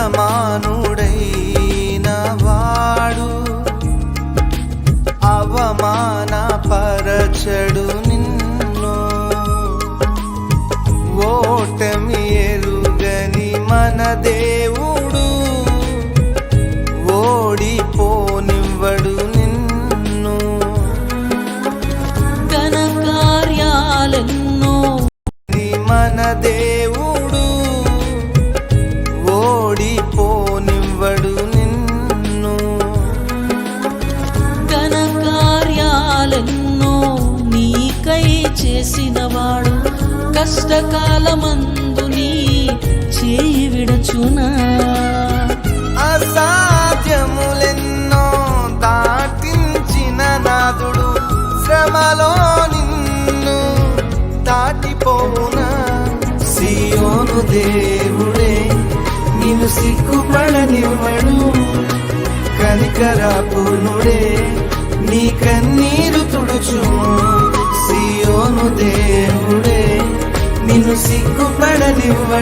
యజమానుడైన వాడు అవమాన పరచడు నిన్ను. ఓటమి ఎరుగని మన దేవుడు ఓడిపోనివ్వడు నిన్ను. ఘన కార్యాలెన్నో మన దేవుడు చేసినవాడు కష్టకాలమందు నీ చేయి విడచునా? అసాధ్యములెన్నో దాటించిన నాదుడు శ్రమలో నిన్ను దాటిపోవునా? సియోను దేవుడే నిన్ను సిగ్గుపడనివ్వడు. కనికరాపునుడే నీ కన్నీ నిన్ను సిగ్గుపడనివ్వ